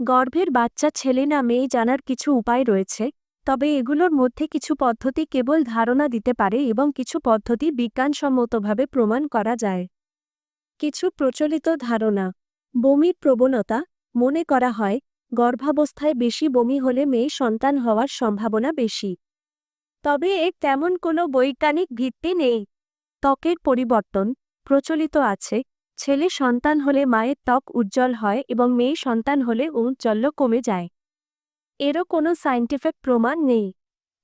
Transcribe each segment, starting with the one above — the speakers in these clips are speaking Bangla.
গর্ভের বাচ্চা ছেলে না মেয়ে জানার কিছু উপায় রয়েছে, তবে এগুলোর মধ্যে কিছু পদ্ধতি কেবল ধারণা দিতে পারে এবং কিছু পদ্ধতি বিজ্ঞানসম্মতভাবে প্রমাণ করা যায়। কিছু প্রচলিত ধারণা। বমির প্রবণতা। মনে করা হয়, গর্ভাবস্থায় বেশি বমি হলে মেয়ে সন্তান হওয়ার সম্ভাবনা বেশি। তবে এর তেমন কোনো বৈজ্ঞানিক ভিত্তি নেই। ত্বকের পরিবর্তন। প্রচলিত আছে ছেলে সন্তান হলে মায়ের ত্বক উজ্জ্বল হয় এবং মেয়ে সন্তান হলে ঔজ্জ্বল্য কমে যায়। এরও কোনো সাইন্টিফিক প্রমাণ নেই।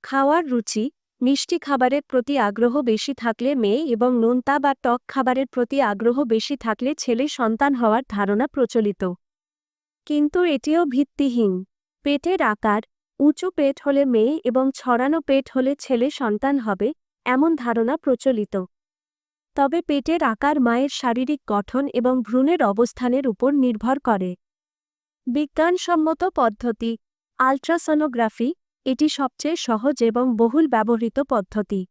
খাওয়ার রুচি, মিষ্টি খাবারের প্রতি আগ্রহ বেশি থাকলে মেয়ে এবং নোনতা বা টক খাবারের প্রতি আগ্রহ বেশি থাকলে ছেলে সন্তান হওয়ার ধারণা প্রচলিত। কিন্তু এটিও ভিত্তিহীন। পেটের আকার, উঁচু পেট হলে মেয়ে এবং ছড়ানো পেট হলে ছেলে সন্তান হবে, এমন ধারণা প্রচলিত। তবে পেটের আকার, মায়ের শারীরিক গঠন এবং ভ্রূণের অবস্থানের উপর নির্ভর করে। বিজ্ঞানসম্মত পদ্ধতি আল্ট্রাসনোগ্রাফি এটি সবচেয়ে সহজ এবং বহুল ব্যবহৃত পদ্ধতি।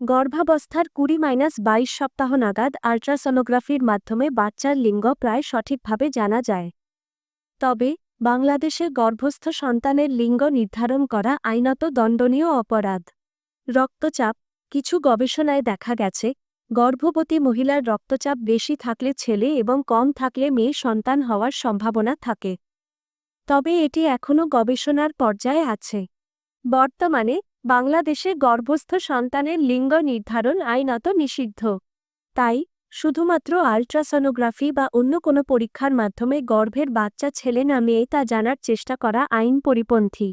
গর্ভাবস্থার কুড়ি মাইনাস বাইশ সপ্তাহ নাগাদ আল্ট্রাসনোগ্রাফির মাধ্যমে বাচ্চার লিঙ্গ প্রায় সঠিকভাবে জানা যায়। তবে, বাংলাদেশে গর্ভস্থ সন্তানের লিঙ্গ নির্ধারণ করা আইনত দণ্ডনীয় অপরাধ। রক্তচাপ কিছু গবেষণায় দেখা গেছে গর্ভবতী মহিলার রক্তচাপ বেশি থাকলে ছেলে এবং কম থাকলে মেয়ে সন্তান হওয়ার সম্ভাবনা থাকে। তবে এটি এখনও গবেষণার পর্যায়ে আছে। বর্তমানে বাংলাদেশে গর্ভস্থ সন্তানের লিঙ্গ নির্ধারণ আইনত নিষিদ্ধ। তাই শুধুমাত্র আল্ট্রাসনোগ্রাফি বা অন্য কোনো পরীক্ষার মাধ্যমে গর্ভের বাচ্চা ছেলে না মেয়ে তা জানার চেষ্টা করা আইন পরিপন্থী।